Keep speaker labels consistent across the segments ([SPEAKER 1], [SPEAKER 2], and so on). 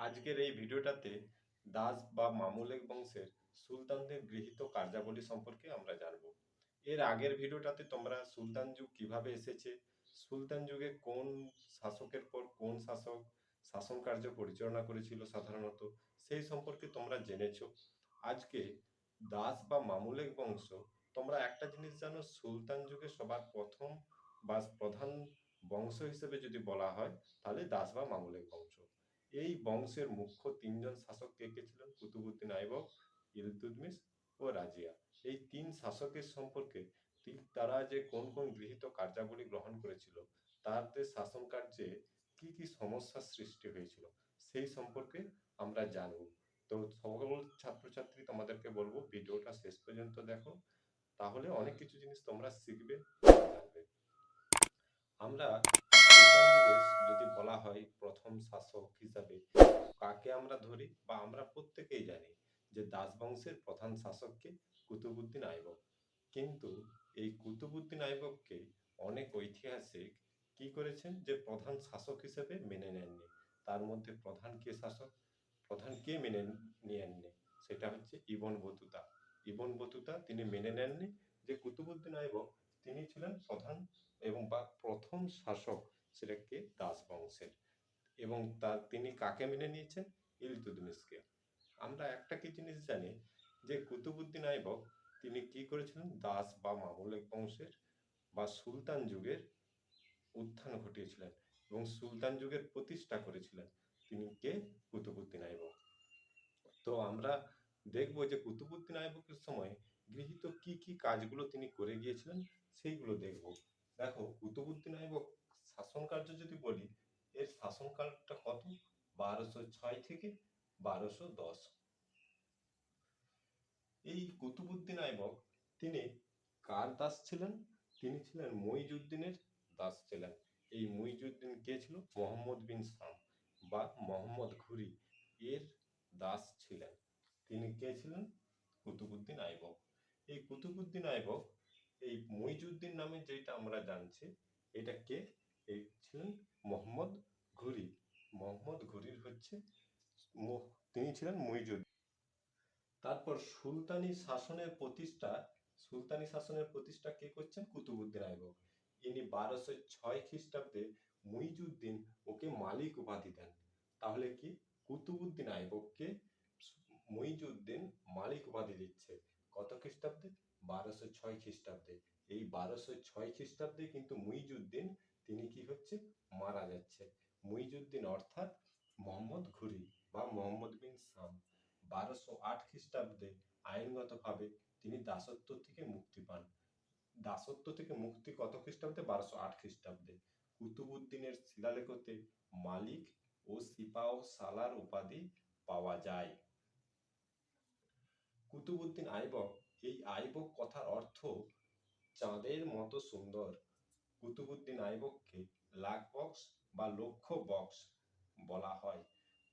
[SPEAKER 1] আজকের এই ভিডিওটাতে দাস বা মামুলেক বংশের সুলতানদের গৃহীত কার্যাবলী সম্পর্কে আমরা জানব। এর আগের ভিডিওটাতে তোমরা সুলতান যুগ কীভাবে এসেছে, সুলতান যুগে কোন শাসকের পর কোন শাসক শাসন কার্য পরিচালনা করেছিল সাধারণত, সেই সম্পর্কে তোমরা জেনেছো। আজকে দাস বা মামুলেক বংশ, তোমরা একটা জিনিস জানো, সুলতান যুগে সবার প্রথম বা প্রধান বংশ হিসেবে যদি বলা হয়, তাহলে দাস বা মামুলেক বংশ। এই বংশের মুখ্য তিনজন শাসক কে কে ছিলেন? কুতুবুদ্দিন আইবক ইলতুৎমিশ ও রাজিয়া। এই তিন শাসকের সম্পর্কে তারা যে কোন কোন গৃহীত কার্যাবলী গ্রহণ করেছিল তাদের শাসন কার্যে কি কি সমস্যার সৃষ্টি হয়েছিল, সেই সম্পর্কে আমরা জানব। তো সকল ছাত্রছাত্রী তোমাদেরকে বলব, ভিডিওটা শেষ পর্যন্ত দেখো। তাহলে অনেক কিছু জিনিস তোমরা শিখবে, জানবে। আমরা যুগে যদি বলা হয় প্রথম শাসক হিসাবে, কাকে আমরা ধরি বা আমরা প্রত্যেকেই জানি যে দাস বংশের প্রধান শাসককে কুতুবুদ্দিন আইবক কিন্তু এই কুতুবুদ্দিন আইবককে অনেক ঐতিহাসিক কি করেছেন যে প্রধান শাসক হিসেবে মেনে নেননি। তার মধ্যে প্রধান কে শাসক, প্রধান কে মেনে নিয়েননি? সেটা হচ্ছে ইবন বতুতা। ইবন বতুতা তিনি মেনে নেননি যে কুতুবুদ্দিন আইবক তিনি ছিলেন প্রধান এবং বা প্রথম শাসক সেটাকে দাস বংশের। এবং তার তিনি কাকে মেনে নিয়েছেন? ইলতুৎমিশকে আমরা একটা কি জিনিস জানি যে কুতুবুদ্দিন আইবক তিনি কি করেছিলেন? দাস বা মামুলেক বংশের বা সুলতান যুগের উত্থান ঘটিয়েছিলেন এবং সুলতান যুগের প্রতিষ্ঠা করেছিলেন তিনি কে? কুতুবুদ্দিন আইবক। তো আমরা দেখব যে কুতুবুদ্দিন আইবকের সময় গৃহীত কি কি কাজগুলো তিনি করে গিয়েছিলেন সেইগুলো দেখব। দেখো, কুতুবুদ্দিন আইবক শাসন কার্য যদি বলি, এর শাসনকালটা কত? বারোশো ছয় থেকে বারোশো দশ। এই কুতুবুদ্দিন আইবক, তিনি কার দাস ছিলেন? তিনি ছিলেন মইজুদ্দিনের দাস ছিলেন। এই মইজুদ্দিন কে ছিল? মোহাম্মদ বিন সাম বা মোহাম্মদ ঘুরি এর দাস ছিলেন। তিনি কে ছিলেন? কুতুবুদ্দিন আইবক। এই কুতুবুদ্দিন আইবক, এই মইজুদ্দিন নামে যেটা আমরা জানছি, এটা কে? এই ছিলেন মোহাম্মদ ঘুরি। মোহাম্মদ ঘুরির হচ্ছে তিনি ছিলেন মইজুদ্দিন। তারপর সুলতানি শাসনের প্রতিষ্ঠা, সুলতানি শাসনের প্রতিষ্ঠা কে করছেন? কুতুবুদ্দিন আইবক। ইনি বারোশো ছয় খ্রিস্টাব্দে মুইজুদ্দিন ওকে মালিক উপাধি দেন। তাহলে কি? কুতুবুদ্দিন আইবককে মুইজুদ্দিন মালিক উপাধি দিচ্ছে। কত খ্রিস্টাব্দে? বারোশো ছয় খ্রিস্টাব্দে। এই বারোশো ছয় খ্রিস্টাব্দে কিন্তু মুইজুদ্দিন তিনি কি হচ্ছে? মারা যাচ্ছে। মুইজুদ্দিন অর্থাৎ মোহাম্মদ ঘুরি বা মোহাম্মদ বিন সাম। বারোশো আট খ্রিস্টাব্দে আইনগতভাবে তিনি দাসত্ব থেকে মুক্তি পান। দাসত্ব থেকে মুক্তি কত খ্রিস্টাব্দে? বারোশো আট খ্রিস্টাব্দে। কুতুবুদ্দিনের শিলালেখতে মালিক ও সিপা ও সালার উপাধি পাওয়া যায়। কুতুবুদ্দিন আইবক, এই আইবক কথার অর্থ চাঁদের মতো সুন্দর। কুতুবুদ্দিন আইবককে লাখ বক্স বা লক্ষ্য বক্স বলা হয়।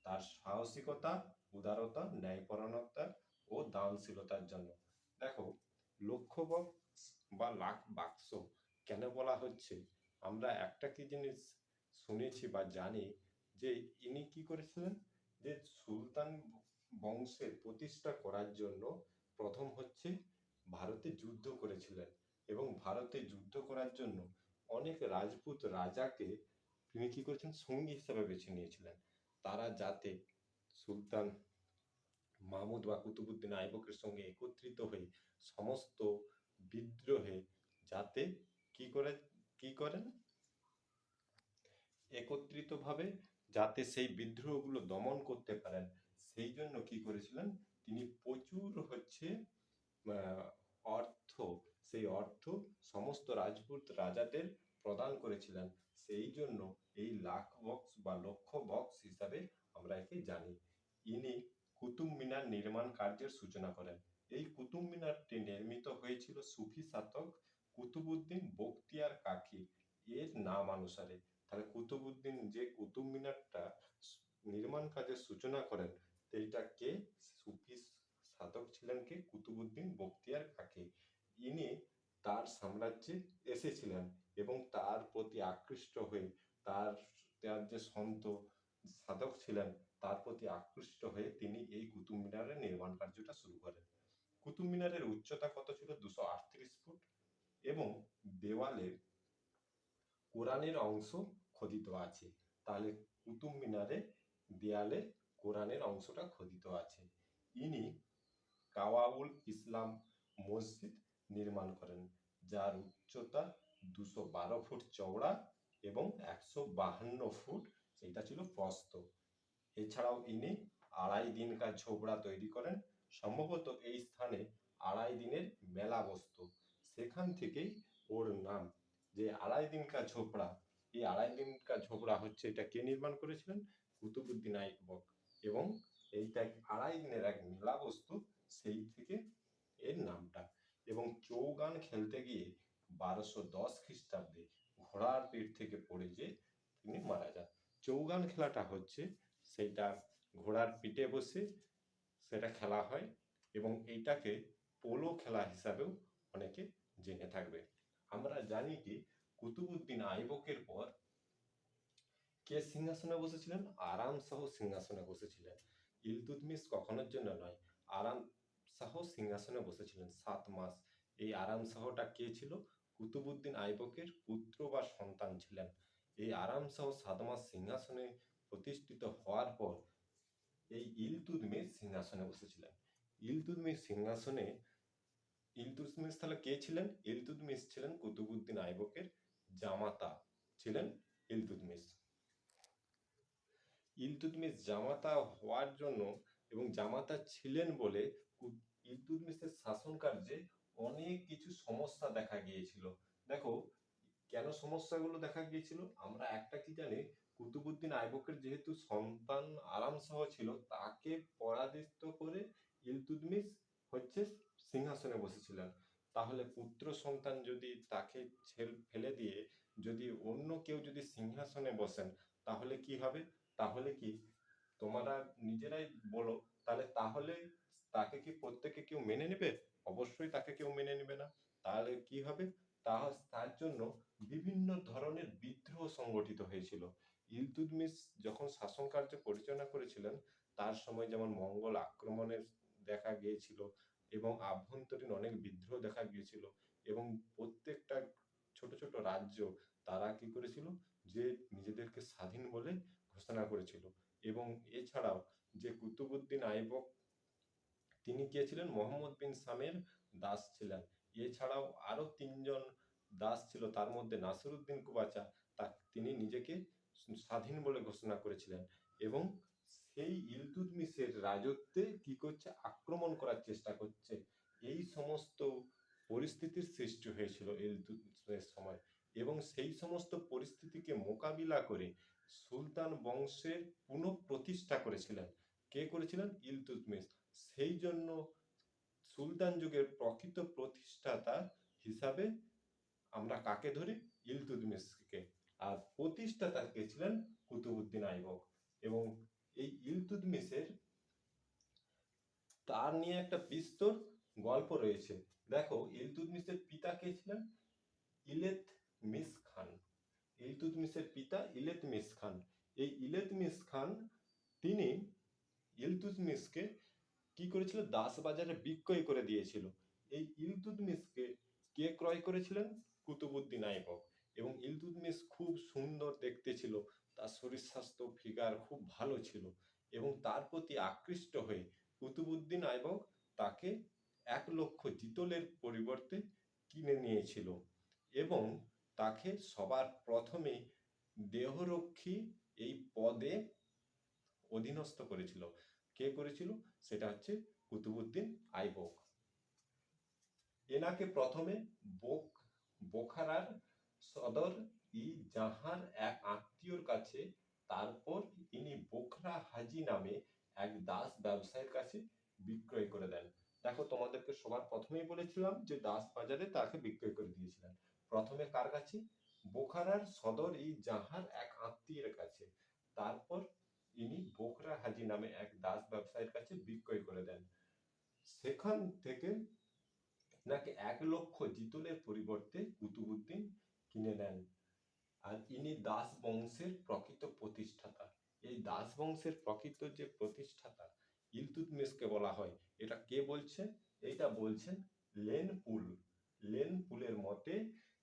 [SPEAKER 1] তার সাহসিকতা, উদারতা, ন্যায়পরায়ণতা ও দানশীলতার জন্য। দেখো লক্ষ্য বক্স বা লাখ বাক্স কেন বলা হচ্ছে? আমরা একটা কি জিনিস শুনেছি বা জানি যে ইনি কি করেছিলেন? যে সুলতান বংশের প্রতিষ্ঠা করার জন্য প্রথম হচ্ছে ভারতে যুদ্ধ করেছিলেন এবং ভারতে যুদ্ধ করার জন্য অনেক রাজপুত রাজাকে তিনি কি করেছেন? সঙ্গী হিসাবে বেছে নিয়েছিলেন। তারা যাতে সুলতান মাহমুদ বা কুতুবুদ্দিন আইবকের সঙ্গে একত্রিত হয়ে সমস্ত বিদ্রোহে যাতে কি করে, কি করেন? একত্রিতভাবে যাতে সেই বিদ্রোহগুলো দমন করতে পারেন। সেই জন্য কি করেছিলেন? তিনি প্রচুর হচ্ছে অর্থ সেই অর্থ সমস্ত রাজপুত রাজাদের প্রদান করেছিলেন। সেই জন্য এই লাখ বক্স বা লক্ষ বক্স হিসাবে আমরা একে জানি। ইনি কুতুব মিনার নির্মাণ কার্যের সূচনা করেন। এই কুতুব মিনারটি নির্মিত হয়েছিল সুফি শাসক কুতুবুদ্দিন বখতিয়ার কাকি এর নাম অনুসারে। তাহলে কুতুবুদ্দিন যে কুতুব মিনারটা নির্মাণ কাজের সূচনা করেন, সেইটা কে? সুফি সাধক ছিলেন কে? কুতুবুদ্দিন বখতিয়ার কাকি। ইনি তার সাম্রাজ্যে এসেছিলেন এবং তার প্রতি আকৃষ্ট হয়ে তার তার যে সন্ত সাধক ছিলেন, তার প্রতি আকৃষ্ট হয়ে তিনি এই কুতুব মিনারের নির্মাণ কার্যটা শুরু করেন। কুতুব মিনারের উচ্চতা কত ছিল? দুশো আটত্রিশ ফুট এবং দেওয়ালে কোরআনের অংশ খোদিত আছে। তাহলে কুতুব মিনারে দেয়ালে কোরআনের অংশটা খোদিত আছে। ইনি কাওয়াউল ইসলাম মসজিদ নির্মাণ করেন, যার উচ্চতা দুশো বারো ফুট চওড়া এবং একশো বাহান্ন ফুট, এটা ছিল প্রস্থ। এছাড়াও ইনি আড়াই দিনকার ঝোপড়া তৈরি করেন, সম্ভবত এই স্থানে আড়াই দিনের মেলা বসত। সেখান থেকেই ওর নাম, যে আড়াই দিনকার ঝোপড়া। এই আড়াই দিনকার ঝোপড়া হচ্ছে এটা কে নির্মাণ করেছিলেন? কুতুবুদ্দিন আইবক এবং এইটা আড়াই দিনের এক মেলা বস্তু, সেই থেকে এর নামটা। এবং চৌগান খেলতে গিয়ে বারোশো দশ খ্রিস্টাব্দে ঘোড়ার পিঠ থেকে পড়ে যে তিনি মারা যান। চৌগান খেলাটা হচ্ছে সেইটা ঘোড়ার পিঠে বসে সেটা খেলা হয় এবং এইটাকে পোলো খেলা হিসাবেও অনেকে জেনে থাকবে। আমরা জানি কি কুতুবুদ্দিন আইবকের পর কে সিংহাসনে বসেছিলেন? আরাম শাহ সিংহাসনে বসেছিলেন। ইলতুতমিশ কখনোর জন্য নয়, আরাম শাহ সিংহাসনে বসেছিলেন সাত মাস। এই আরাম শাহটা কে ছিল? কুতুবুদ্দিন আইবকের পুত্র বা সন্তান ছিলেন। এই আরাম শাহ সাত মাস সিংহাসনে প্রতিষ্ঠিত হওয়ার পর এই ইলতুতমিশ সিংহাসনে বসেছিলেন। ইলতুতমিশ সিংহাসনে ইলতুতমিশ তাহলে কে ছিলেন? ইলতুতমিশ ছিলেন কুতুবুদ্দিন আইবকের জামাতা ছিলেন ইলতুতমিশ ইলতুতমিশ জামাতা হওয়ার জন্য এবং জামাতা ছিলেন বলে ইলতুতমিশের শাসন কার্যে অনেক কিছু সমস্যা দেখা গিয়েছিল। দেখো, কেন সমস্যাগুলো দেখা গিয়েছিল? আমরা একটা কি জানি, কুতুবুদ্দিন আইবকের যেহেতু সন্তান আরাম সহ ছিল, তাকে পরাদিত করে ইলতুতমিশ হচ্ছে সিংহাসনে বসেছিলেন। তাহলে পুত্র সন্তান যদি তাকে ফেলে দিয়ে যদি অন্য কেউ যদি সিংহাসনে বসেন, তাহলে কি হবে? তাহলে কি? তোমরা নিজেরাই বলো, তাহলে তাহলে তাকে কি প্রত্যেকে কেউ মেনে নেবে? অবশ্যই তাকে কেউ মেনে নেবে না। তাহলে কি হবে? তা তার জন্য বিভিন্ন ধরনের বিদ্রোহ সংগঠিত হয়েছিল। ইলতুতমিশ যখন শাসন কার্য পরিচালনা করেছিলেন, তার সময় যেমন মঙ্গল আক্রমণের দেখা গিয়েছিল এবং আভ্যন্তরীণ অনেক বিদ্রোহ দেখা গিয়েছিল এবং প্রত্যেকটা ছোট ছোট রাজ্য তারা কি করেছিল? যে নিজেদেরকে স্বাধীন বলে ঘোষণা করেছিল। এবং এছাড়াও যে কুতুবুদ্দিন আইবক তিনি কে ছিলেন? মোহাম্মদ বিন সামের দাস ছিলেন। এছাড়াও আরও তিনজন দাস ছিল, তার মধ্যে নাসিরুদ্দিন কুবাচা তা তিনি নিজেকে স্বাধীন বলে ঘোষণা করেছিলেন এবং সেই ইলতুতমিশের রাজত্বে কি করছে? আক্রমণ করার চেষ্টা করছে। এই সমস্ত পরিস্থিতির সৃষ্টি হয়েছিল ইলতুতমিশের সময় এবং সেই সমস্ত পরিস্থিতিকে মোকাবিলা করে সুলতান বংশের পুনঃপ্রতিষ্ঠা করেছিলেন। কে করেছিলেন? ইলতুতমিশ সেই জন্য সুলতান যুগের প্রকৃত প্রতিষ্ঠাতা হিসাবে আমরা কাকে ধরি? ইলতুতমিশকে আর প্রতিষ্ঠাতা কে ছিলেন? কুতুবুদ্দিন আইবক। এবং এই ইলতুতমিশের তার নিয়ে একটা বিস্তর গল্প রয়েছে। দেখো ইলতুতমিশের পিতা কে ছিলেন? ইলেত মিস খান। ইলতুতমিশের পিতা ইলেতমিশ খান। এই ইলেতমিশ খান, তিনি ইলতুতমিশকে কি করেছিল? দাস বাজারে বিক্রয় করে দিয়েছিল। এই ইলতুতমিশকে কে ক্রয় করেছিলেন? কুতুবুদ্দিন আইবক এবং ইলতুতমিশ খুব সুন্দর দেখতে ছিল। তার শরীর স্বাস্থ্য, ফিগার খুব ভালো ছিল। এবং তার প্রতি আকৃষ্ট হয়ে কুতুবুদ্দিন আইবক তাকে এক লক্ষ জিতলের পরিবর্তে কিনে নিয়েছিল। এবং তাকে সবার প্রথমে দেহরক্ষী এই পদে অধীনস্থ করেছিল। কে করেছিল? সেটা হচ্ছে কুতুবুদ্দিন আইবক। এনাকে প্রথমে বোক বোখারার সদর ই জাহার এক আত্মীয়র কাছে, তারপর ইনি বোখরা হাজি নামে এক দাস ব্যবসায়ীর কাছে বিক্রয় করে দেন। দেখো, তোমাদেরকে সবার প্রথমেই বলেছিলাম যে দাস বাজারে তাকে বিক্রয় করে দিয়েছিলেন। প্রথমে কার কাছে? বোখারার সদর ই জাহার এক আত্মীয়ের কাছে। তারপর ইনি বোখরা হাজি নামে এক দাস ব্যবসায়ীর কাছে বিক্রয় করে দেন। সেখান থেকে নাকি এক লক্ষ জিতলের পরিবর্তে কুতুবুদ্দিন কিনে নেন আর ইনি দাস বংশের প্রকৃত প্রতিষ্ঠাতা। এই দাস বংশের প্রকৃত যে প্রতিষ্ঠাতা ইলতুৎমিশকে বলা হয়, এটা কে বলছে? এইটা বলছেন লেন পুল লেন পুলের মতে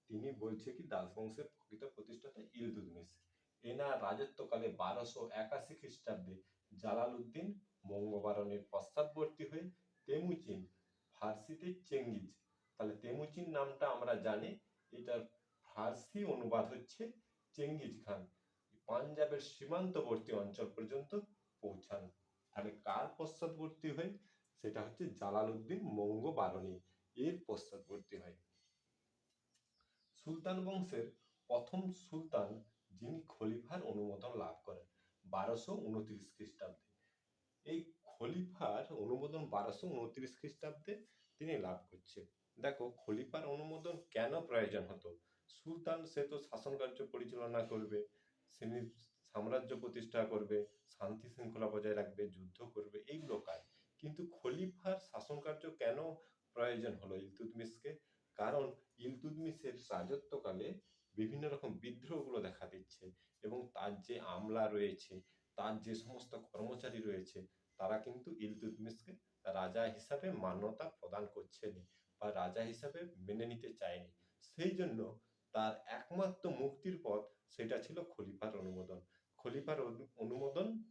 [SPEAKER 1] তিনি বলছে কি, দাস বংশের প্রকৃত প্রতিষ্ঠাতা ইলতুৎমিশ এনার রাজত্বকালে বারোশো একাশি খ্রিস্টাব্দে জালালউদ্দিন বঙ্গবারণের পশ্চাৎবর্তী হয়ে তেমুচিন, ফার্সিতে চেঙ্গিজ। তাহলে তেমুচিন নামটা আমরা জানি, এটার ফার্সি অনুবাদ হচ্ছে চেঙ্গিজ খান। পাঞ্জাবের সীমান্তবর্তী অঞ্চল পর্যন্ত পৌঁছান। তাহলে কার পশ্চাৎবর্তী হয়ে? সেটা হচ্ছে জালালউদ্দিন মঙ্গ বারণী এর পশ্চাৎবর্তী হয়। সুলতান বংশের প্রথম সুলতান যিনি খলিফার অনুমোদন লাভ করেন, বারোশো উনত্রিশ খ্রিস্টাব্দে। এই খলিফার অনুমোদন বারোশো উনত্রিশ খ্রিস্টাব্দে তিনি লাভ করছে দেখো, খলিফার অনুমোদন কেন প্রয়োজন হতো? সুলতান সে তো শাসন কার্য পরিচালনা করবে, তিনি সাম্রাজ্য প্রতিষ্ঠা করবে, শান্তি শৃঙ্খলা বজায় রাখবে, যুদ্ধ করবে এইগুলো কাজ কিন্তু খলিফার শাসন কার্য কেন প্রয়োজন হলো ইলতুৎমিশকে কারণ ইলতুৎমিশের রাজত্বকালে বিভিন্ন রকম বিদ্রোহগুলো দেখা দিচ্ছে এবং তার যে আমলা রয়েছে, তার যে সমস্ত কর্মচারী রয়েছে, তারা কিন্তু ইলতুৎমিশকে রাজা হিসাবে মান্যতা প্রদান করছেন বা রাজা হিসাবে মেনে নিতে চায়নি। সেই জন্য তার একমাত্র মুক্তির পথ সেটা ছিল খলিফার অনুমোদন। খলিফার অনু- অনুমোদন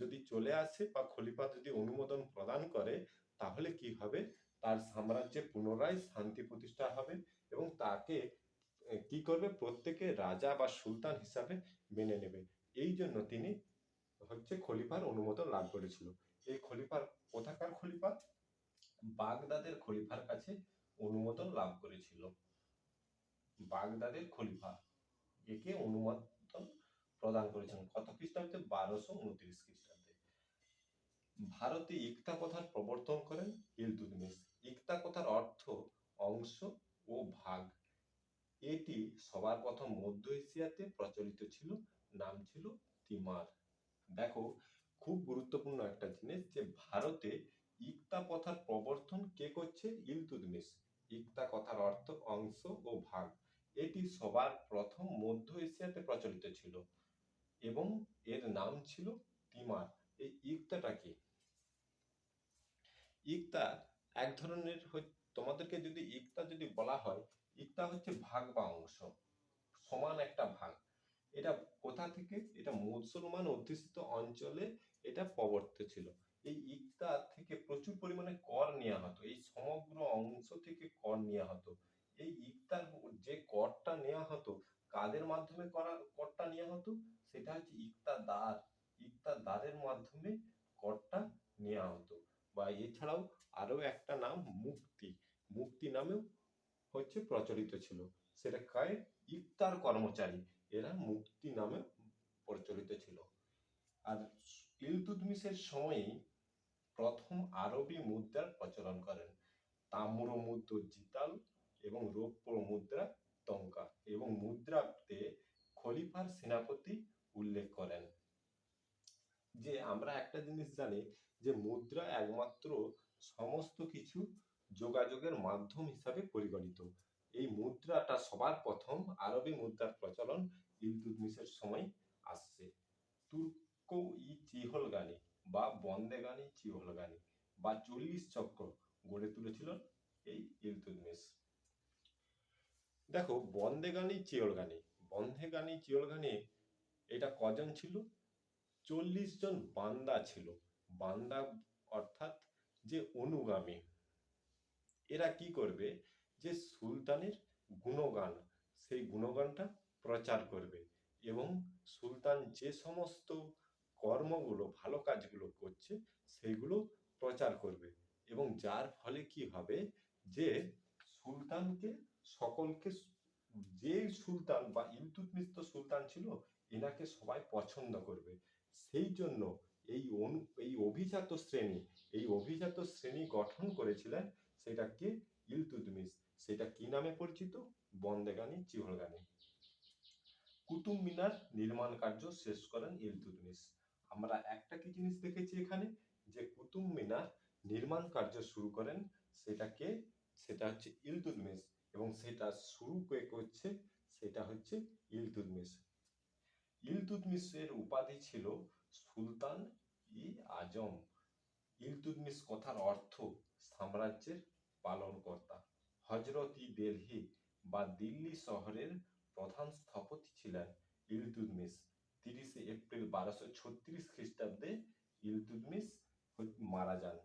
[SPEAKER 1] যদি চলে আসে বা খলিফা যদি অনুমোদন প্রদান করে, তাহলে কি হবে? তার সাম্রাজ্যে পুনরায় শান্তি প্রতিষ্ঠা হবে এবং তাকে কি করবে? প্রত্যেকে রাজা বা সুলতান হিসাবে মেনে নেবে। এই জন্য তিনি হচ্ছে খলিফার অনুমোদন লাভ করেছিল। এই খলিফার কোথাকার খলিফা? বাগদাদের খলিফার কাছে অনুমোদন লাভ করেছিল। বাগদাদের খলিফা একে অনুমোদন প্রদান করেছেন কত খ্রিস্টাব্দে? বারোশো উনত্রিশ খ্রিস্টাব্দে। ভারতে ইকতা কথার প্রবর্তন করেন ইলতুৎমিশ ইকতা কথার অর্থ অংশ ও ভাগ এটি সবার প্রথম মধ্য এশিয়াতে প্রচলিত ছিল, নাম ছিল তিমার। দেখো, খুব গুরুত্বপূর্ণ একটা জিনিস যে ভারতে ইকতা কথার প্রবর্তন কে করছে? ইলতুৎমিশ ইকতা কথার অর্থ অংশ ও ভাগ। এটি সবার প্রথম মধ্য এশিয়াতে প্রচলিত ছিল এবং এর নাম ছিল তিমার। এই ইকতাটা কি? ইকতা এক ধরনের তোমাদেরকে যদি ইকতা যদি বলা হয়, ইকতা হচ্ছে ভাগ বা অংশ। সমান একটা ভাগ। এটা কোথা থেকে? এটা মুসলমান অধ্যুষিত অঞ্চলে এটা প্রবর্তিত ছিল। এই ইকতা থেকে প্রচুর পরিমাণে কর নেওয়া হতো। এই সমগ্র অংশ থেকে কর নেওয়া হতো। এই ইকতার যে করটা নেওয়া হতো, কাদের মাধ্যমে করা করটা নেওয়া হতো? সেটা হচ্ছে ইকতা দ্বারের মাধ্যমে করটা নেওয়া হতো। বা এছাড়াও আরও একটা নাম মুক্তি। মুক্তি নামেও হচ্ছে প্রচলিত ছিল। সেটা কায় ইফতার কর্মচারী, এরা মুক্তি নামে প্রচলিত ছিল। আর ইলতুৎমিশের সময়ই প্রথম আরবি মুদ্রার প্রচলন করেন। তাম্র মুদ্র জিতাল এবং রৌপ্য মুদ্রা টঙ্কা এবং মুদ্রাতে খলিফার সেনাপতি উল্লেখ করেন। যে আমরা একটা জিনিস জানি যে মুদ্রা একমাত্র সমস্ত কিছু যোগাযোগের মাধ্যম হিসাবে পরিগণিত। এই মুদ্রাটা সবার প্রথম আরবি মুদ্রার প্রচলন ইলতুৎমিশের সময় আসছে। তুর্ক ই চিহলগানি বা বন্দেগানি চিহলগানি বা চল্লিশ চক্র গড়ে তুলেছিল এই ইলতুৎমিশ দেখো বন্দেগানি চিয়লগানি বন্দেগানি চিয়লগানি এটা কজন ছিল? চল্লিশ জন বান্দা ছিল। বান্দা অর্থাৎ যে অনুগামী। এরা কি করবে? যে সুলতানের গুণগান, সেই গুণগানটা প্রচার করবে এবং সুলতান যে সমস্ত কর্মগুলো, ভালো কাজগুলো করছে, সেইগুলো প্রচার করবে এবং যার ফলে কি হবে যে সুলতানকে সকলকে যে সুলতান বা ইলতুৎমিশ তো সুলতান ছিল, এনাকে সবাই পছন্দ করবে। সেই জন্য এই অনু, এই অভিজাত শ্রেণি, এই অভিজাত শ্রেণি গঠন করেছিলেন সেটাকে ইলতুৎমিশ সেটা কি নামে পরিচিত? বন্দেগানি চিহলগানি কুতুব মিনার নির্মাণ কার্য শেষ করেন ইলতুৎমিশ আমরা একটা কি জিনিস দেখেছি এখানে? যে কুতুব মিনার নির্মাণ কার্য শুরু করেন সেটাকে, সেটা হচ্ছে ইলতুৎমিশ এবং সেটা শুরু কে করছে? সেটা হচ্ছে ইলতুৎমিশ ইলতুৎমিশের উপাধি ছিল সুলতান ই আজম। ইলতুৎমিশ কথার অর্থ সাম্রাজ্যের পালনকর্তা। হজরত ই দিল্লি বা দিল্লি শহরের প্রধান স্থপতি ছিলেন ইলতুৎমিশ। তিরিশে এপ্রিল বারোশো ছত্রিশ খ্রিস্টাব্দে ইলতুৎমিশ হ- মারা যান।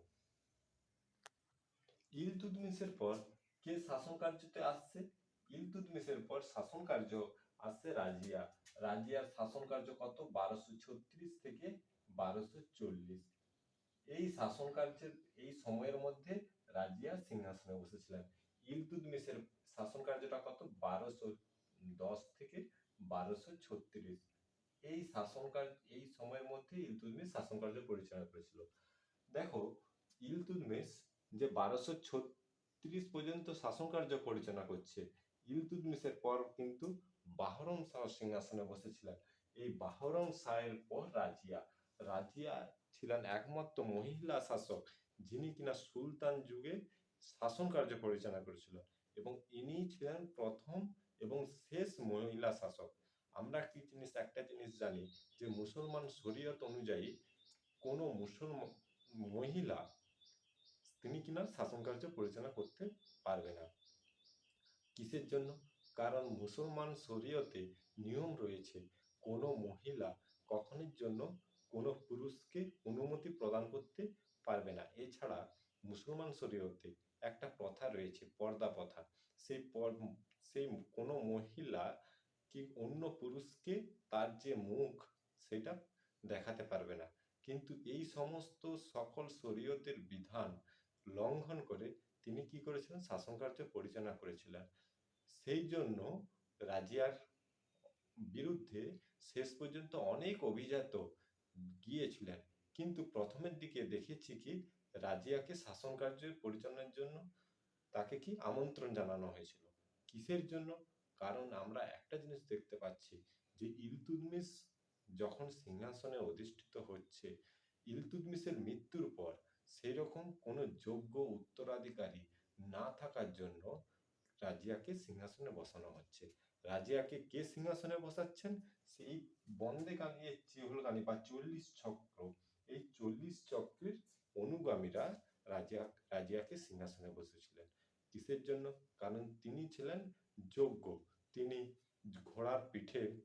[SPEAKER 1] ইলতুৎমিশের পর কে শাসন কার্যতে আসছে? ইলতুৎমিশের পর শাসন কার্য আসছে রাজিয়া। রাজিয়ার শাসন কার্য কত? বারোশো ছত্রিশ থেকে বারোশো চল্লিশ। এই শাসন কার্যের এই সময়ের মধ্যে রাজিয়া সিংহাসনে বসেছিলেন। ইলতুৎমিশের শাসন কার্যটা কত? বারোশো দশ থেকে বারোশো ছত্রিশ। এই শাসন কার্য এই সময়ের মধ্যে ইলতুৎমিশ শাসন কার্য পরিচালনা করেছিল। দেখো ইলতুৎমিশ যে বারোশো ছত্রিশ পর্যন্ত শাসন কার্য পরিচালনা করছে ইলতুৎমিশের পর কিন্তু বাহরম শাহ সিংহাসনে বসেছিলেন। এই বাহরম শাহের পর রাজিয়া রাজিয়া ছিলেন একমাত্র মহিলা শাসক যিনি কিনা সুলতান যুগে শাসন কার্য পরিচালনা করেছিল। এবং ইনি ছিলেন প্রথম এবং শেষ মহিলা শাসক। আমরা কি জিনিস, একটা জিনিস জানি যে মুসলমান শরীয়ত অনুযায়ী কোনো মুসলমান মহিলা তিনি কিনা শাসন কার্য পরিচালনা করতে পারবে না। কিসের জন্য? কারণ মুসলমান শরীয়তে নিয়ম রয়েছে, কোনো মহিলা কখনের জন্য কোনো পুরুষকে অনুমতি প্রদান করতে পারবে না। এছাড়া মুসলমান শরীয়তে একটা প্রথা রয়েছে, পর্দা প্রথা। সেই সেই কোনো মহিলা কি অন্য পুরুষকে তার যে মুখ সেটা দেখাতে পারবে না। কিন্তু এই সমস্ত সকল শরীয়তের বিধান লঙ্ঘন করে তিনি কি করেছিলেন? শাসন কার্য পরিচালনা করেছিলেন। সেই জন্য রাজিয়ার বিরুদ্ধে শেষ পর্যন্ত অনেক অভিজাত গিয়েছিলেন। কিন্তু প্রথমের দিকে দেখেছি কি রাজিয়াকে শাসন কার্য পরিচালনার জন্য তাকে কি আমন্ত্রণ জানানো হয়েছিল? কিসের জন্য? কারণ আমরা একটা জিনিস দেখতে পাচ্ছি যে ইলতুৎমিশ যখন সিংহাসনে অধিষ্ঠিত হচ্ছে, ইলতুৎমিশের মৃত্যুর পর সেই রকম কোনো যোগ্য উত্তরাধিকারী না থাকার জন্য রাজিয়াকে সিংহাসনে বসানো হচ্ছে। রাজিয়াকে কে সিংহাসনে বসাচ্ছেন? সেই বন্দে গানিয়ে চেহল গানি বা চল্লিশ চক্র, এই চল্লিশ চক্রের অনুগামীরা রাজিয়া, রাজিয়াকে সিংহাসনে বসেছিলেন। কিসের জন্য? কারণ তিনি ছিলেন যোগ্য। তিনি ঘোড়ার পিঠে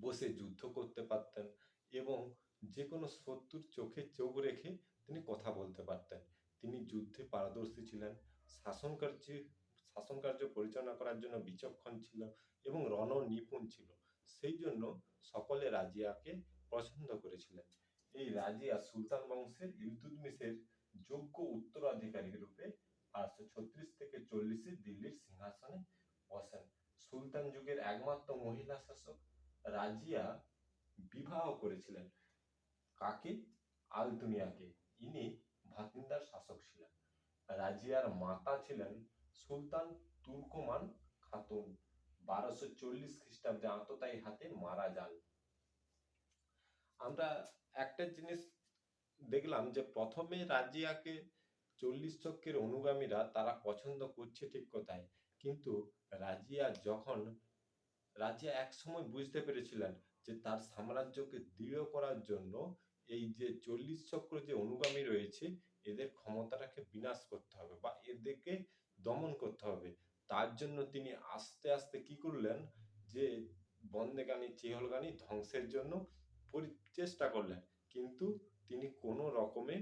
[SPEAKER 1] বসে যুদ্ধ করতে পারতেন এবং যে কোনো শত্রুর চোখে চোখ রেখে তিনি কথা বলতে পারতেন। তিনি যুদ্ধে পারদর্শী ছিলেন, শাসন কার্যে, শাসন কার্য পরিচালনা করার জন্য বিচক্ষণ ছিল এবং রণ নিপুণ ছিল। সেই জন্য সকলে রাজিয়াকে পছন্দ করেছিলেন। এই রাজিয়া সুলতান বংশের ইলতুৎমিশের যোগ্য উত্তরাধিকারী রূপে আটশো ছত্রিশ থেকে চল্লিশে দিল্লির সিংহাসনে বসেন। সুলতান যুগের একমাত্র মহিলা শাসক রাজিয়া বিবাহ করেছিলেন। কাকে? আলতুনিয়াকে। ইনি ভাতিন্দার শাসক ছিলেন। রাজিয়ার মাতা ছিলেন সুলতান তুর্কমান খাতুন। বারোশো চল্লিশ খ্রিস্টাব্দে আততায়ী হাতে মারা যান। আমরা একটা জিনিস দেখলাম যে প্রথমে রাজিয়াকে চল্লিশ চক্রের অনুগামীরা তারা পছন্দ করছে ঠিক কথায় কিন্তু রাজিয়া যখন, রাজিয়া এক সময় বুঝতে পেরেছিলেন যে তার সাম্রাজ্যকে দৃঢ় করার জন্য এই যে চল্লিশ চক্র যে অনুগামী রয়েছে, এদের ক্ষমতাটাকে বিনাশ করতে হবে বা এদেরকে দমন করতে হবে। তার জন্য তিনি আস্তে আস্তে কি করলেন যে বন্দেগানি চেহলগানি ধ্বংসের জন্য চেষ্টা করলেন, কিন্তু তিনি কোনো রকমে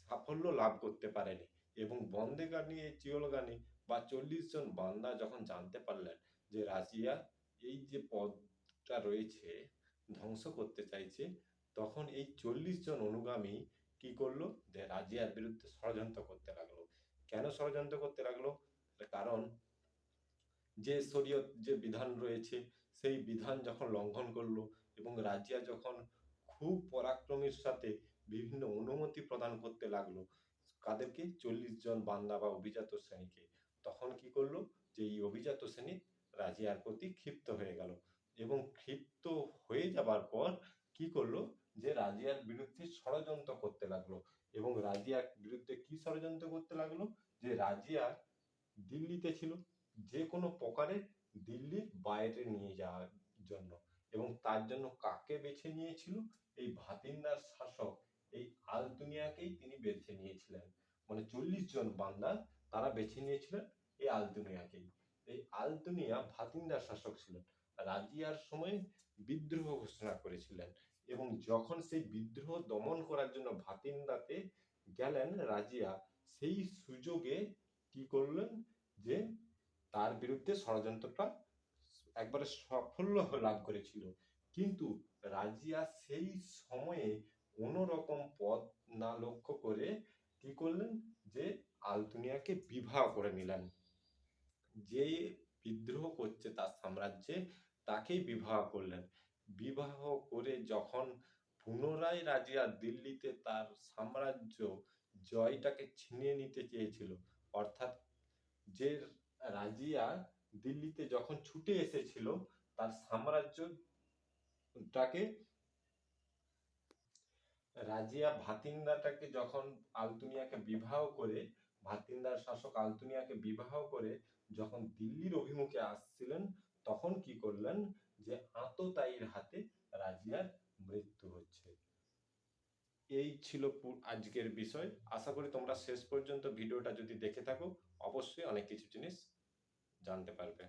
[SPEAKER 1] সাফল্য লাভ করতে পারেনি এবং বন্দেগানি চিহলগানি বা চল্লিশ জন বান্দা যখন জানতে পারলেন যে রাজিয়া এই যে পদটা রয়েছে, ধ্বংস করতে চাইছে, তখন এই চল্লিশ জন অনুগামী কি করল? যে রাজিয়ার বিরুদ্ধে ষড়যন্ত্র করতে লাগল। কেন ষড়যন্ত্র করতে লাগল? কারণ যে শরীয়ত যে বিধান রয়েছে, সেই বিধান যখন লঙ্ঘন করল এবং রাজিয়া যখন খুব পরাক্রমের সাথে বিভিন্ন অনুমতি প্রদান করতে লাগল, কাদেরকে চল্লিশ জন বান্দা বা অভিজাত শ্রেণীকে, তখন কি করল যে এই অভিজাত শ্রেণি রাজিয়ার প্রতি ক্ষিপ্ত হয়ে গেল এবং ক্ষিপ্ত হয়ে যাবার পর কি করল যে রাজিয়ার বিরুদ্ধে ষড়যন্ত্র করতে লাগল এবং রাজিয়ার বিরুদ্ধে কি ষড়যন্ত্র করতে লাগল? যে রাজিয়া দিল্লিতে ছিল যে কোনো প্রকারে দিল্লির বাইরে নিয়ে যাওয়ার জন্য এবং তার জন্য কাকে বেছে নিয়েছিল? এই ভাতিন্দার শাসক, এই আলতুনিয়াকেই তিনি বেছে নিয়েছিলেন। মানে চল্লিশ জন বান্দা তারা বেছে নিয়েছিলেন এই আলতুনিয়াকেই এই আলতুনিয়া ভাতিন্দার শাসক ছিলেন রাজিয়ার সময় বিদ্রোহ ঘোষণা করেছিলেন এবং যখন সেই বিদ্রোহ দমন করার জন্য ভাতিন্দাতে গেলেন রাজিয়া, সেই সুযোগে কি করলেন যে তার বিরুদ্ধে ষড়যন্ত্রটা একবারে সাফল্য লাভ করেছিল। কিন্তু রাজিয়া সেই সময়ে কোনো রকম পথ না লক্ষ্য করে কি করলেন? যে আলতুনিয়াকে বিবাহ করে নিলেন। যে বিদ্রোহ করছে তার সাম্রাজ্যে তাকেই বিবাহ করলেন। বিবাহ করে যখন পুনরায় রাজিয়া দিল্লিতে তার সাম্রাজ্য জয়টাকে ছিনিয়ে নিতে চেয়েছিল, অর্থাৎ যে রাজিয়া দিল্লিতে যখন ছুটে এসেছিল, তার সাম্রাজ্যটাকে রাজিয়া ভাতিন্দাটাকে যখন আলতুনিয়াকে বিবাহ করে, ভাতিন্দার শাসক আলতুনিয়াকে বিবাহ করে যখন দিল্লির অভিমুখে আসছিলেন, তখন কি করলেন যে আততায়ীর হাতে রাজিয়ার মৃত্যু হচ্ছে। এই ছিল আজকের বিষয়। আশা করি তোমরা শেষ পর্যন্ত ভিডিওটা যদি দেখে থাকো, অবশ্যই অনেক কিছু জিনিস জানতে পারবে।